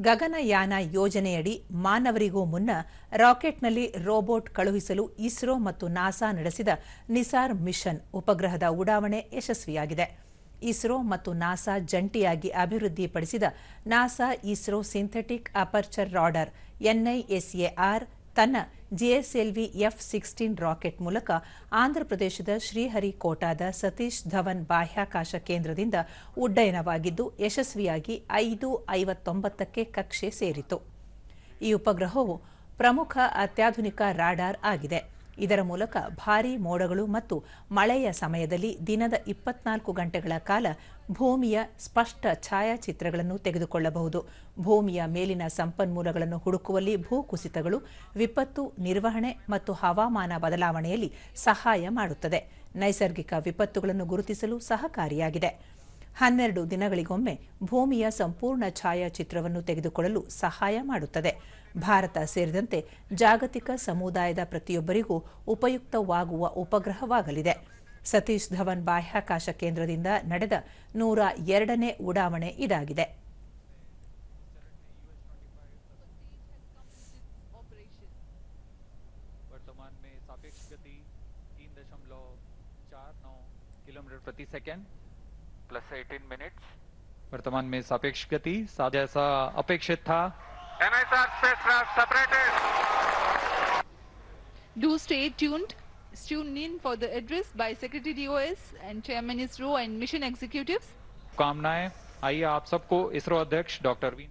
ಗಗನಯಾನ ಯೋಜನೆಯಡಿ ಮಾನವರಿಗೂ ಮುನ್ನ ರಾಕೆಟ್ನಲ್ಲಿ ರೋಬೋಟ್ ಕಳುಹಿಸಲು ಇಸ್ರೋ ಮತ್ತು ನಾಸಾ ನಡೆಸಿದ ನಿಸಾರ್ ಮಿಷನ್ ಉಪಗ್ರಹದ ಉಡಾವಣೆ ಯಶಸ್ವಿಯಾಗಿದೆ. ಇಸ್ರೋ ಮತ್ತು ನಾಸಾ ಜಂಟಿಯಾಗಿ ಅಭಿವೃದ್ಧಿಪಡಿಸಿದ NASA ISRO synthetic aperture radar N I S A R ತನ್ನ ಜಿಎಸ್ಎಲ್ವಿ ಎಫ್ ಸಿಕ್ಸ್ಟೀನ್ ರಾಕೆಟ್ ಮೂಲಕ ಆಂಧ್ರಪ್ರದೇಶದ ಶ್ರೀಹರಿಕೋಟಾದ ಸತೀಶ್ ಧವನ್ ಬಾಹ್ಯಾಕಾಶ ಕೇಂದ್ರದಿಂದ ಉಡ್ಡಯನವಾಗಿದ್ದು, ಯಶಸ್ವಿಯಾಗಿ ಐದು ಐವತ್ತೊಂಬತ್ತಕ್ಕೆ ಕಕ್ಷೆ ಸೇರಿತು. ಈ ಉಪಗ್ರಹವು ಪ್ರಮುಖ ಅತ್ಯಾಧುನಿಕ ರಾಡಾರ್ ಆಗಿದೆ. ಇದರ ಮೂಲಕ ಭಾರೀ ಮೋಡಗಳು ಮತ್ತು ಮಳೆಯ ಸಮಯದಲ್ಲಿ ದಿನದ ಇಪ್ಪತ್ನಾಲ್ಕು ಗಂಟೆಗಳ ಕಾಲ ಭೂಮಿಯ ಸ್ಪಷ್ಟ ಛಾಯಾಚಿತ್ರಗಳನ್ನು ತೆಗೆದುಕೊಳ್ಳಬಹುದು. ಭೂಮಿಯ ಮೇಲಿನ ಸಂಪನ್ಮೂಲಗಳನ್ನು ಹುಡುಕುವಲ್ಲಿ ಭೂಕುಸಿತಗಳು, ವಿಪತ್ತು ನಿರ್ವಹಣೆ ಮತ್ತು ಹವಾಮಾನ ಬದಲಾವಣೆಯಲ್ಲಿ ಸಹಾಯ ಮಾಡುತ್ತದೆ. ನೈಸರ್ಗಿಕ ವಿಪತ್ತುಗಳನ್ನು ಗುರುತಿಸಲು ಸಹಕಾರಿಯಾಗಿದೆ. ಹನ್ನೆರಡು ದಿನಗಳಿಗೊಮ್ಮೆ ಭೂಮಿಯ ಸಂಪೂರ್ಣ ಛಾಯಾಚಿತ್ರವನ್ನು ತೆಗೆದುಕೊಳ್ಳಲು ಸಹಾಯ ಮಾಡುತ್ತದೆ. ಭಾರತ ಸೇರಿದಂತೆ ಜಾಗತಿಕ ಸಮುದಾಯದ ಪ್ರತಿಯೊಬ್ಬರಿಗೂ ಉಪಯುಕ್ತವಾಗುವ ಉಪಗ್ರಹವಾಗಲಿದೆ. ಸತೀಶ್ ಧವನ್ ಬಾಹ್ಯಾಕಾಶ ಕೇಂದ್ರದಿಂದ ನಡೆದ ನೂರ ಎರಡನೇ ಉಡಾವಣೆ ಇದಾಗಿದೆ. ಪ್ರತಿ ಸೆಕೆಂಡ್. प्लस एटीन मिनट्स वर्तमान में सापेक्ष गति जैसा अपेक्षित था. Do stay tuned. Tune in for the address by Secretary DOS and Chairman ISRO and mission executives. कामनाएँ आइए आप सबको इसरो अध्यक्ष डॉक्टर वी